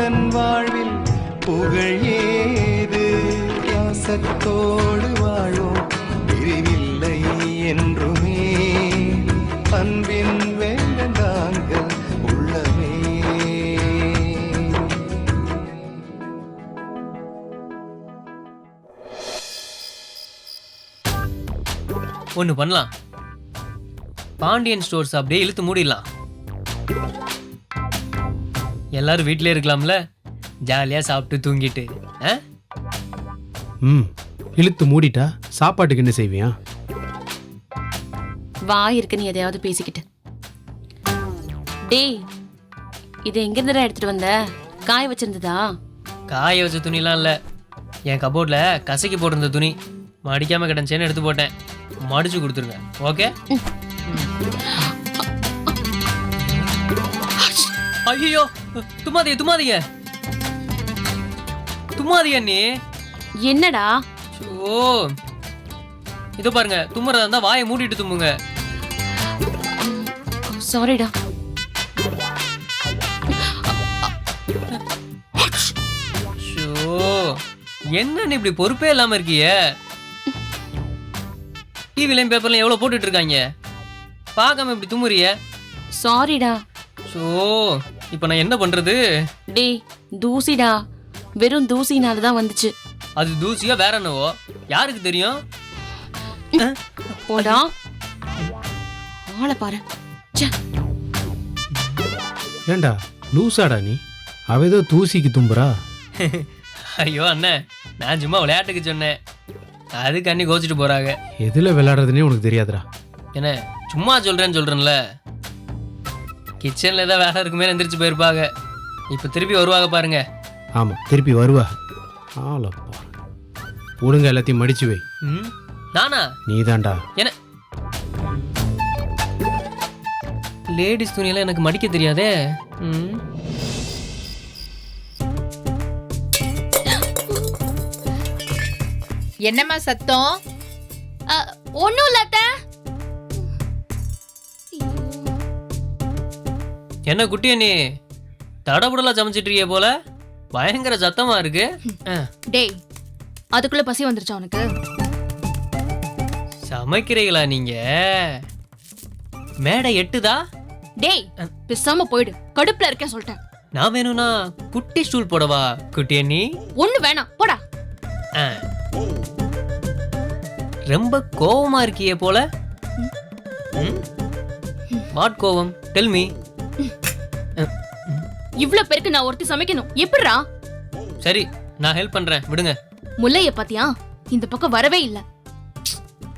தன் வாழ்வில் புகழ் ஏது? பாசத்தோடு வாழும் பிரிவில்லை என்றுமே. அன்பின் வேண்டாங்க உள்ளமே. ஒன்று பண்ணலாம். பாண்டியன் ஸ்டோர்ஸ் அப்படியே இழுத்து மூடிடலாம். எல்லாரும் வீட்டிலே இருக்கலாம்ல? ஜாலியாக சாப்பிட்டு தூங்கிட்டு ஆ? ம் இழுத்து மூடிட்டா சாப்பாட்டுக்கு என்ன செய்வியா? வாய் இருக்கு நீ எதையாவது பேசிக்கிட்டு. டேய் இது எங்க இருந்துடா எடுத்துட்டு வந்த? காய வச்சிருந்ததா? காய வச்ச துணிலாம் இல்லை. என் கபோர்டில் கசக்கி போட்டிருந்த துணி. மடிக்காமல் கிடந்துச்சேன்னு எடுத்து போட்டேன். மடிச்சு கொடுத்துருங்க ஓகே? ஐயோ தும்மாதீங்க தும்மாதீங்க தும்மாதீங்க நீ என்னடா? ஓ இதோ பாருங்க தும்முறதா இருந்தா வாயை மூடிட்டு தும்முங்க. சாரிடா ஷோ என்ன நீ இப்படி பொறுப்பே இல்லாம இருக்கியே? டிவிலையும் பேப்பர்லையும் எவ்வளவு போட்டுட்டு இருக்காங்க? பார்க்காம இப்படி தும்முறிய? சாரிடா ஷோ இப்போ நான் என்ன பண்றது? டேய் தூசிடா. வெறும் தூசினால தான் வந்துச்சு. அது தூசியா வேற என்னவோ? யாருக்கு தெரியும்? போடா. ஆளை பாரு. ச்சே. ஏண்டா லூசாடா நீ? அவ ஏதோ தூசிக்கு தும்புறா. ஐயோ அண்ணே நான் சும்மா விளையாட்டுக்கு சொன்னேன். அதுக்கு அண்ணி கோச்சிட்டு போறாங்க. எதுல விளையாடுறதுனே உனக்கு தெரியாதுடா. என்ன சும்மா சொல்றேன்னு சொல்றேன்ல? கிச்சன்ல ஏதாவது வேலை இருக்குமே எந்திரிச்சு போயிருப்பாங்க. இப்போ திருப்பி வருவாங்க பாருங்க. ஆமா திருப்பி வருவா. ஆளப்பா ஒழுங்கா எல்லாத்தையும் மடிச்சு வை. ம் நானா? நீதான்டா. என்ன? லேடிஸ் துணியெல்லாம் எனக்கு மடிக்க தெரியாதே. ம். என்னம்மா சத்தம்? ஒன்றும் இல்ல என்ன குட்டி அண்ணி தடபுடலா சமைச்சிட்டு போல. பயங்கர சத்தமா இருக்கு. டேய் அதுக்குள்ள பசி வந்துருச்சா உனக்கு? சமைக்கிறீங்களா நீங்க? மேடை எட்டுதா? டேய் பேசாம போயிடு. கடுப்புல இருக்கேன் சொல்லிட்டேன். நான் வேணும்னா குட்டி ஸ்டூல் போடவா குட்டி அண்ணி ஒண்ணு வேணாம் போடா. ரொம்ப கோவமா இருக்கியே போல. வாட் கோவம்? டெல் மீ இவ்ளோ பேருக்கு நான் ஒருத்தி சமைக்கணும். எப்படிடா? சரி நான் ஹெல்ப் பண்றேன். விடுங்க. முல்லைய பாத்தியா? இந்த பக்கம் வரவே இல்ல.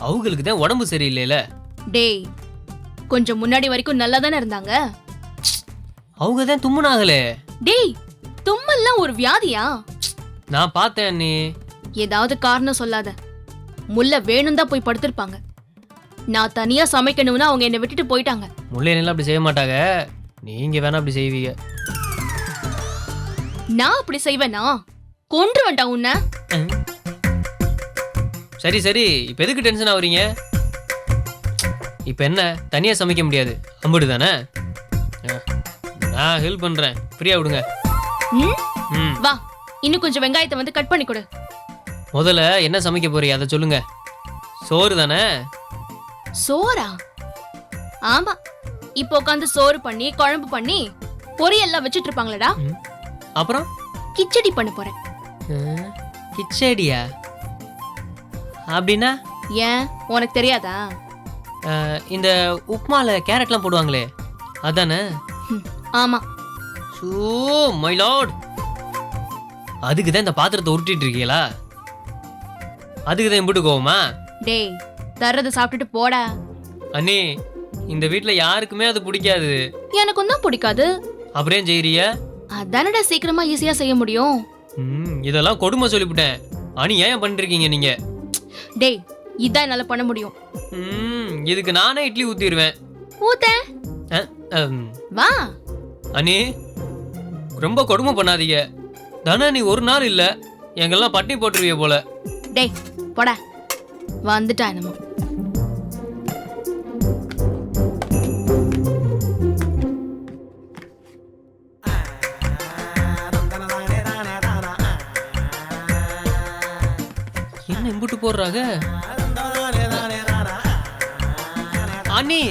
அவங்களுக்கு தான் உடம்பு சரியில்லைல. டேய் கொஞ்சம் முன்னாடி வரைக்கும் நல்லா தானே இருந்தாங்க? அவங்க தான் தும்முனாங்களே. டேய் தும்மல்லாம் ஒரு வியாதியா? நான் பார்த்தேன் அண்ணி. ஏதாவது காரணம் சொல்லாத. முல்லை வேணும் தான் போய் படுத்திருப்பாங்க. நான் தனியா சமைக்கணும்னு அவங்க என்னை விட்டுட்டு போயிட்டாங்க. முல்லையெல்லாம் அப்படி செய்ய மாட்டாங்க. நீங்க வேணா அப்படி செய்வீங்க. நான் அப்படி செய்வேனா? கொன்று வேண்டாம் உன்னை. சரி சரி. இப்போ எதுக்கு டென்ஷன் ஆகுறீங்க இப்போ என்ன? தனியாக சமைக்க முடியாது. அம்புடு தானே? நான் ஹெல்ப் பண்ணுறேன் ஃப்ரீயாக விடுங்க. ம்? ம். வா இன்னும் கொஞ்சம் வெங்காயத்தை வந்து கட் பண்ணி கொடு. முதல்ல என்ன சமைக்க போறீங்க அதை சொல்லுங்க. சோறு தானே? சோறா? ஆமா. இப்போ உட்காந்து சோறு பண்ணி குழம்பு பண்ணி பொரியல்லாம் வச்சிட்டு இருப்பாங்களடா. அப்புறம்? கிச்சடி பண்ண போறேன். கிச்சடியா? அப்படின்னா? ஏன்? உனக்கு தெரியாதா? இந்த உப்மால கேரட்லாம் போடுவாங்களே அதானே? ம், ஆமா. ஓ மை லார்ட் அதுக்கு தான் இந்த பாத்திரத்தை உருட்டிட்டு இருக்கீங்களா? அதுக்கு தான் இம்புட்டு கோவமா டேய் தர்றதை சாப்பிட்டுட்டு போடா. அண்ணி இந்த வீட்ல யாருக்குமே அது பிடிக்காது. எனக்கு ஒன்றும் பிடிக்காது. அப்புறம் ஏன் செய்யறிய அதானடா சீக்கிரமா ஈஸியா செய்ய முடியும். ம் இதெல்லாம் கொடுமை சொல்லிவிட்டேன். அனி ஏன் பண்ணிட்டு இருக்கீங்க நீங்க. டேய் இதான் என்னால பண்ண முடியும். ம் இதுக்கு நானே இட்லி ஊத்திடுவேன் ஊத்த. அஹ், அம். வா. அண்ணி ரொம்ப கொடுமை பண்ணாதீங்க. தானே நீ ஒரு நாள் இல்ல. எங்கெல்லாம் பட்டினி போட்டுருவிய போல. டேய் போடா. வந்துட்டா என்னமோ. என்ன இம்புட்டு போடுறாங்க அண்ணி?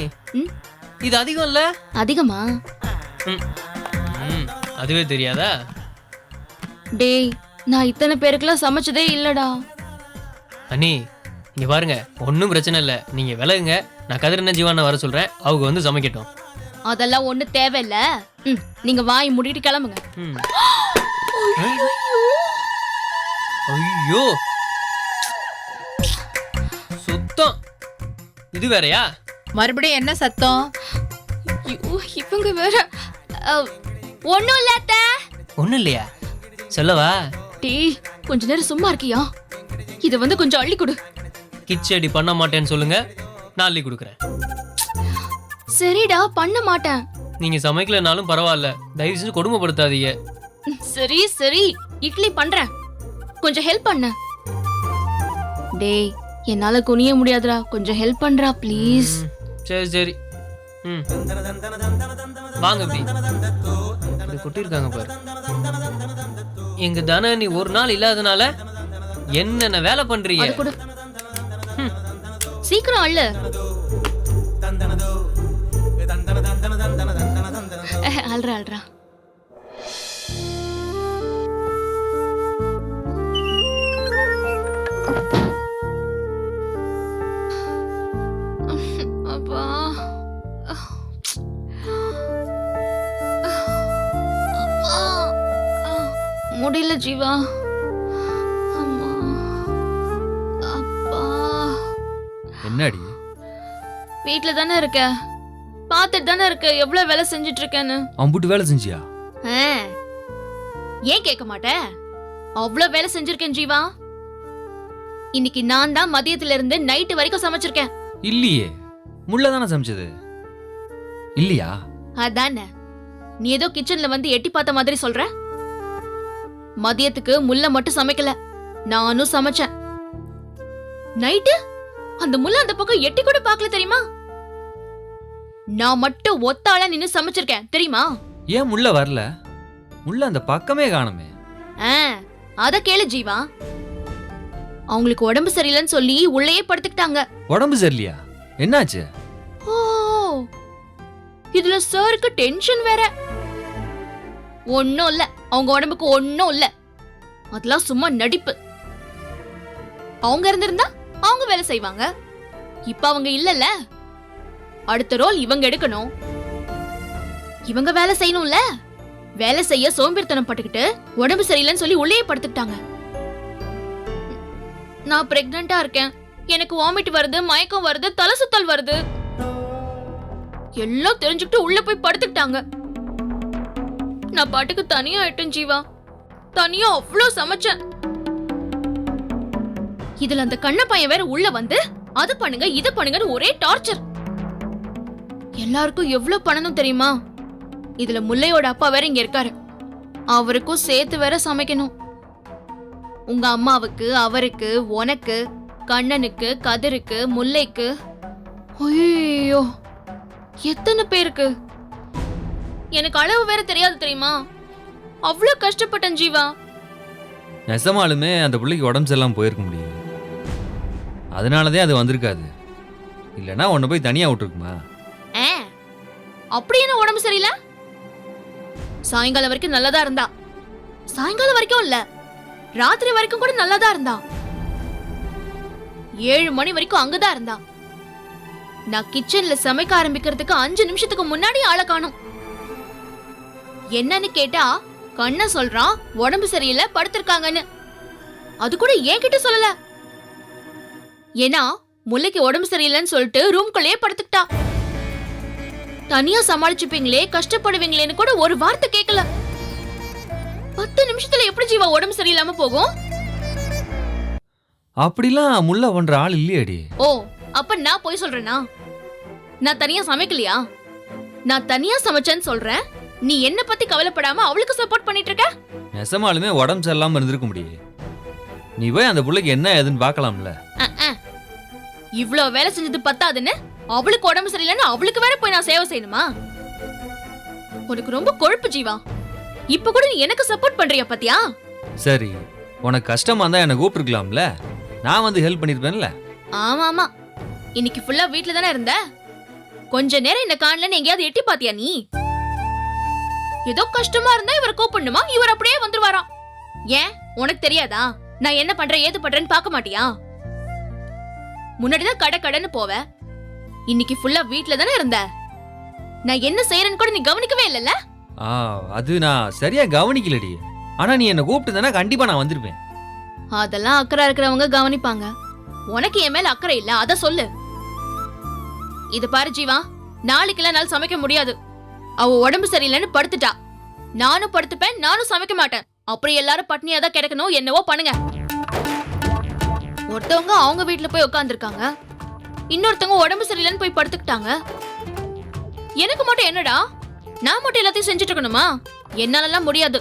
இது அதிகம் இல்ல? அதிகமா? அதுவே தெரியாதா? டேய் நான் இத்தனை பேருக்குலாம் சமைச்சதே இல்லடா. அண்ணி இங்க பாருங்க ஒன்றும் பிரச்சனை இல்லை. நீங்க விலகுங்க. நான் கதிரண்ண ஜீவான வர சொல்றேன். அவங்க வந்து சமைக்கட்டும். அதெல்லாம் ஒண்ணு தேவையில்ல. ம் நீங்க வாய் மூடிட்டு கிளம்புங்க. ஐயோ இது வேறயா? மறுபடியும் என்ன சத்தம்? ஐயோ இவங்க வேற ஒண்ணும் இல்ல அத்தை. ஒன்றும் இல்லையா? சொல்லவா? டேய் கொஞ்ச நேரம் சும்மா இருக்கியா? இத வந்து கொஞ்சம் அள்ளி கொடு. கிச்சடி பண்ண மாட்டேன்னு சொல்லுங்க நான் அள்ளி கொடுக்குறேன். சரிடா பண்ண மாட்டேன். நீங்க சமைக்கலனாலும் பரவாயில்ல தயவு செஞ்சு கொடுமைப்படுத்தாதீங்க. சரி சரி இட்லி பண்றேன். கொஞ்சம் ஹெல்ப் பண்ண. டேய் என்னால குனிய முடியாதுடா. கொஞ்சம் ஹெல்ப் பண்றா ப்ளீஸ் ம், சரி சரி. ம். வாங்க இப்படி இது கொட்டியிருக்காங்க பாரு. எங்க தானே நீ ஒரு நாள் இல்லாதனால என்னென்ன வேலை பண்றீங்க? அது கொடு. சீக்கிரம் அள்ளு. அஹ், அல்றா அல்றா முடியல ஜீவா. அம்மா அப்பா. என்னடி? வீட்ல தானே இருக்க. பார்த்துட்டு தானே இருக்க. எவ்வளவு வேலை செஞ்சுட்டு இருக்கேன்னு அம்புட்டு வேலை செஞ்சியா. ஏன் கேட்க மாட்டேன் அவ்வளவு வேலை செஞ்சிருக்கேன் ஜீவா. இன்னைக்கு நான் தான் மதியத்துல இருந்து நைட்டு வரைக்கும் சமைச்சிருக்கேன். இல்லையே. முள்ள தானே சமைச்சது? இல்லையா? அதானே. நீ ஏதோ கிச்சன்ல வந்து எட்டி பார்த்த மாதிரி சொல்ற? மதியத்துக்கு முல்ல மட்டும் சமைக்கல. நானும் சமைச்சேன். நைட்டு? அந்த முல்ல அந்த பக்கம் எட்டி கூட பார்க்கல தெரியுமா? நான் மட்டும் ஒத்தாளா நின்னு சமைச்சிருக்கேன் தெரியுமா? ஏன் முள்ள வரல? முள்ள அந்த பக்கமே காணுமே. அத கேளு ஜீவா. அவங்களுக்கு உடம்பு சரியில்லைன்னு சொல்லி உள்ளேயே படுத்துக்கிட்டாங்க. உடம்பு சரியில்லையா? என்னாச்சு? ஓ இதுல சாருக்கு டென்ஷன் வேற. ஒன்னும் இல்ல. அவங்க உடம்புக்கு ஒன்றும் இல்லை. அதெல்லாம் சும்மா நடிப்பு. அவங்க இருந்திருந்தா அவங்க வேலை செய்வாங்க. இப்ப அவங்க இல்லல்ல. அடுத்த ரோல் இவங்க எடுக்கணும். இவங்க வேலை செய்யணும்ல. வேலை செய்ய சோம்பேறித்தனம் பட்டுக்கிட்டு உடம்பு சரியில்லைன்னு சொல்லி உள்ளே படுத்துக்கிட்டாங்க. நான் பிரெக்னண்டா இருக்கேன். எனக்கு வாமிட் வருது மயக்கம் வருது தலை சுத்தல் வருது. எல்லாம் தெரிஞ்சுக்கிட்டு உள்ள போய் படுத்துக்கிட்டாங்க. நான் பாட்டுக்கு தனியா ஆயிட்டேன் ஜீவா. தனியா அவ்வளோ சமைச்சேன். இதுல அந்த கண்ண பையன் வேற உள்ள வந்து அது பண்ணுங்க இது பண்ணுங்கன்னு ஒரே டார்ச்சர் எல்லாருக்கும் எவ்வளவு பண்ணணும் தெரியுமா? இதுல முல்லையோட அப்பா வேற இங்க இருக்காரு. அவருக்கும் சேர்த்து வேற சமைக்கணும். உங்க அம்மாவுக்கு அவருக்கு உனக்கு கண்ணனுக்கு கதிருக்கு முல்லைக்கு. ஐயோ எத்தனை பேருக்கு? எனக்கு அளவு வேற தெரியாது தெரியுமா? அவ்வளவு கஷ்டப்பட்டேன் ஜீவா. நெசமாலுமே அந்த பிள்ளைக்கு உடம்பு சரியில்லாம போயிருக்க முடியாது. அதனாலதே அது வந்திருக்காது. இல்லைன்னா உன்னை போய் தனியா விட்டுருக்குமா? ஆ, அப்படி என்ன உடம்பு சரியில்லை? சாயங்காலம் வரைக்கும் நல்லதா இருந்தா. சாயங்காலம் வரைக்கும் இல்ல ராத்திரி வரைக்கும் கூட நல்லதா இருந்தா. ஏழு மணி வரைக்கும் அங்கதான் இருந்தா. நான் கிச்சன்ல சமைக்க ஆரம்பிக்கிறதுக்கு அஞ்சு நிமிஷத்துக்கு முன்னாடி ஆளை காணும். என்னன்னு கேட்டா கண்ண சொல்றான் உடம்பு சரியில்லை படுத்திருக்காங்கன்னு. அது கூட என்கிட்ட சொல்லல. ஏன்னா முல்லைக்கு உடம்பு சரியில்லைன்னு சொல்லிட்டு ரூம்குள்ளேயே படுத்துக்கிட்டா தனியா சமாளிச்சுப்பீங்களே கஷ்டப்படுவீங்களேன்னு கூட ஒரு வார்த்தை கேட்கல. பத்து நிமிஷத்துல எப்படி ஜீவா உடம்பு சரியில்லாம போகும்? அப்படிலாம் முல்லை பண்ற ஆள் இல்லையேடி. ஓ அப்ப நான் போய் சொல்றேனா? நான் தனியா சமைக்கலையா? நான் தனியா சமைச்சேன்னு சொல்றேன்? நீ என்ன பத்தி கவலைப்படாம அவளுக்கு சப்போர்ட் பண்ணிட்டு இருக்க நெசமாலுமே உடம்பு சரியில்லாம இருந்திருக்க முடியும் நீ போய் அந்த புள்ளைக்கு என்ன ஏதுன்னு பார்க்கலாம்ல. இவ்ளோ வேலை செஞ்சது பத்தாதுன்னு அவளுக்கு உடம்பு சரியில்லைன்னு அவளுக்கு வேற போய் நான் சேவை செய்யணுமா? உனக்கு ரொம்ப கொழுப்பு ஜீவா. இப்ப கூட நீ எனக்கு சப்போர்ட் பண்றியா பாத்தியா? சரி உனக்கு கஷ்டமா இருந்தா என்ன கூப்பிட்டுருக்கலாம்ல? நான் வந்து ஹெல்ப் பண்ணிருப்பேன்ல? ஆமா ஆமா இன்னைக்கு ஃபுல்லா வீட்ல தானே இருந்த? கொஞ்ச நேரம் என்ன காணலன்னு எங்கேயாவது எட்டி பாத்தியா நீ? ஏதோ கஷ்டமா இருந்தா இவரை கூப்பிடணுமா? இவர் அப்படியே வந்துருவாராம். ஏன்? உனக்கு தெரியாதா? நான் என்ன பண்றேன் ஏது பண்றேன்னு பார்க்க மாட்டியா? முன்னாடிதான் கடை கடைன்னு போவ. இன்னைக்கு ஃபுல்லா வீட்ல தானே இருந்த. நான் என்ன செய்யறேன்னு கூட நீ கவனிக்கவே இல்லைல்ல? ஆ அது நான் சரியா கவனிக்கலடி. ஆனா நீ என்ன கூப்பிட்டு கண்டிப்பா நான் வந்திருப்பேன். அதெல்லாம் அக்கறை இருக்கிறவங்க கவனிப்பாங்க. உனக்கு என் மேல அக்கறை இல்ல அத சொல்லு. இது பாரு ஜீவா நாளைக்கெல்லாம் என்னால சமைக்க முடியாது. அவ உடம்பு சரியில்லைன்னு படுத்துட்டா. நானும் படுத்துப்பேன் நானும் சமைக்க மாட்டேன். அப்புறம் எல்லாரும் பட்னியா தான் கிடக்கணும் என்னவோ பண்ணுங்க. ஒருத்தவங்க அவங்க வீட்ல போய் உட்காந்துருக்காங்க இன்னொருத்தவங்க உடம்பு சரியில்லைன்னு போய் படுத்துக்கிட்டாங்க. எனக்கு மட்டும் என்னடா? நான் மட்டும் எல்லாத்தையும் செஞ்சுட்டு இருக்கணுமா என்னாலலாம் முடியாது.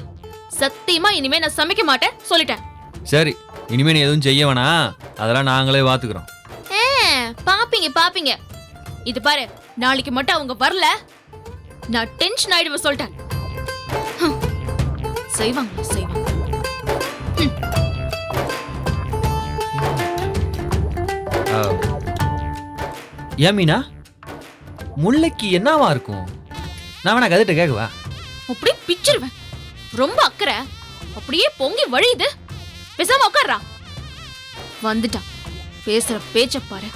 சத்தியமா இனிமே நான் சமைக்க மாட்டேன் சொல்லிட்டேன். சரி இனிமே நீ எதுவும் செய்ய வேணாம். அதெல்லாம் நாங்களே பாத்துக்கிறோம் ஆ, பாப்பீங்க பாப்பீங்க. இது பாரு நாளைக்கு மட்டும் அவங்க வரல. நான் டென்ஷன் ஆயிடுவேன் சொல்லிட்டேன். செய்வாங்க செய்வாங்க. ஏன் மீனா? முல்லைக்கு என்னவா இருக்கும்? நான் வேணா கதிட்ட கேட்கவா? அப்படியே பிச்சிருவேன். ரொம்ப அக்கறை. அப்படியே பொங்கி வழியுது. பேசாம உட்கார்றா. வந்துட்டான். பேசுற பேச்ச பாரு.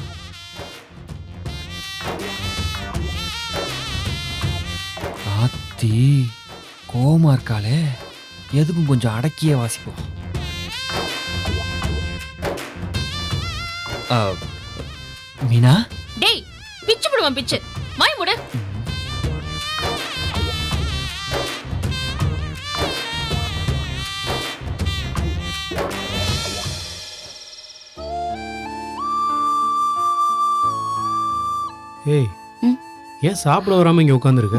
ஆத்தி கோமா இருக்காளே. எதுக்கும் கொஞ்சம் அடக்கியே வாசிப்போம் ஆ, மீனா? டேய் பிச்சு விடுவான் பிச்சு. மாய் முடு. ஏய்? ஏன் சாப்பிட வராம இங்க உட்காந்துருக்க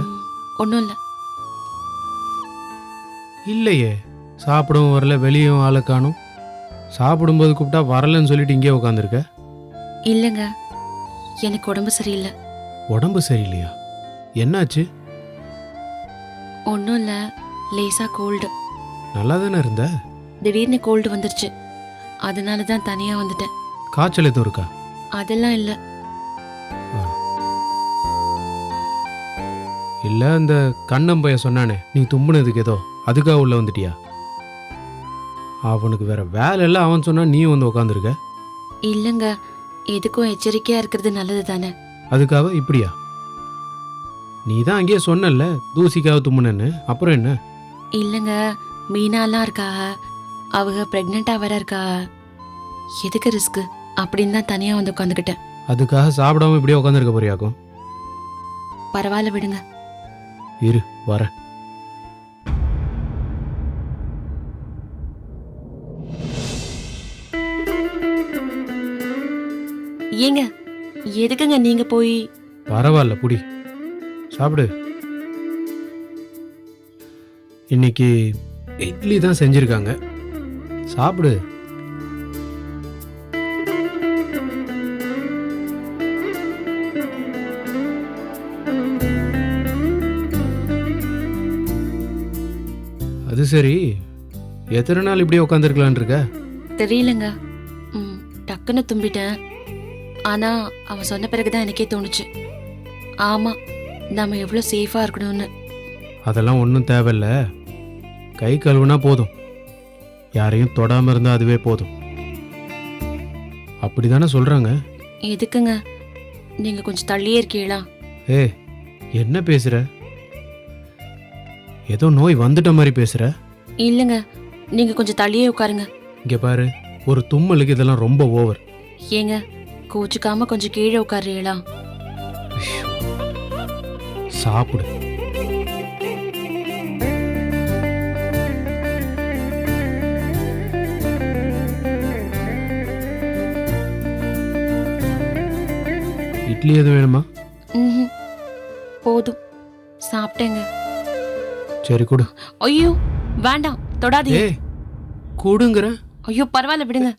ஒன்றும் இல்லை. இல்லையே. சாப்பிடவும் வரல வெளியும் ஆளை காணும். சாப்பிடும்போது கூப்பிட்டா வரலன்னு சொல்லிட்டு இங்கே உட்காந்துருக்க? இல்லைங்க. எனக்கு உடம்பு சரியில்லை. உடம்பு சரியில்லையா? என்னாச்சு? ஒன்றும் இல்லை. லேசாக கோல்டு. நல்லா தானே இருந்த? திடீர்னு கோல்டு வந்துருச்சு. அதனால தான் தனியாக வந்துட்டேன். காய்ச்சல் எதுவும் இருக்கா? அதெல்லாம் இல்லை. இல்ல இந்த கண்ணம் பையன் சொன்னானே நீ தும்புனதுக்கு ஏதோ. அதுக்காக உள்ள வந்துட்டியா? அவனுக்கு வேற வேலை இல்லை அவன் சொன்னா நீயும் வந்து உட்காந்துருக்க இல்லைங்க. எதுக்கும் எச்சரிக்கையாக இருக்கிறது நல்லது தானே. அதுக்காக இப்படியா? நீ தான் அங்கேயே சொன்னல தூசிக்காக தும்முனேன்னு. அப்புறம் என்ன? இல்லைங்க. மீனாலாம் இருக்கா? அவங்க ப்ரெக்னெண்ட்டாக வேற இருக்கா? எதுக்கு ரிஸ்க்கு அப்படின்னு தான் தனியாக வந்து உட்காந்துக்கிட்டேன் அதுக்காக சாப்பிடாம இப்படியே உட்காந்துருக்க போறியாக்கும்? பரவாயில்ல விடுங்க. இரு வரேன். ஏங்க எதுக்குங்க நீங்கள் போய்? பரவாயில்ல புடி சாப்பிடு. இன்னைக்கு இட்லி தான் செஞ்சிருக்காங்க. சாப்பிடு. அது சரி. எத்தனை நாள் இப்படியே உட்காந்துருக்கலான் இருக்க? தெரியலங்க. ம் டக்குன்னு தும்பிட்டேன். ஆனால் அவன் சொன்ன பிறகு தான் எனக்கே தோணுச்சு. ஆமாம் நம்ம எவ்வளோ சேஃபாக இருக்கணும்னு. அதெல்லாம் ஒன்றும் தேவையில்ல. கை கழுவுனா போதும். யாரையும் தொடாமல் இருந்தால் அதுவே போதும். அப்படி தானே சொல்கிறாங்க எதுக்குங்க? நீங்கள் கொஞ்சம் தள்ளியே இருக்கீங்களா? ஏ என்ன பேசுகிற ஏதோ நோய் வந்துட்ட மாதிரி பேசுற? இல்லைங்க நீங்க கொஞ்சம் தள்ளியே உட்காருங்க. இங்க பாரு ஒரு தும்மலுக்கு இதெல்லாம் ரொம்ப ஓவர் ஏங்க கோச்சுக்காம கொஞ்சம் கீழே உட்காருறீங்களா சாப்பிடு. இட்லி எதுவும் வேணுமா. போதும். சாப்பிட்டேங்க. சரி கொடு. ஐயோ வேண்டாம் தொடாதீங்க. கொடுங்கிற ஐயோ பரவாயில்ல விடுங்க.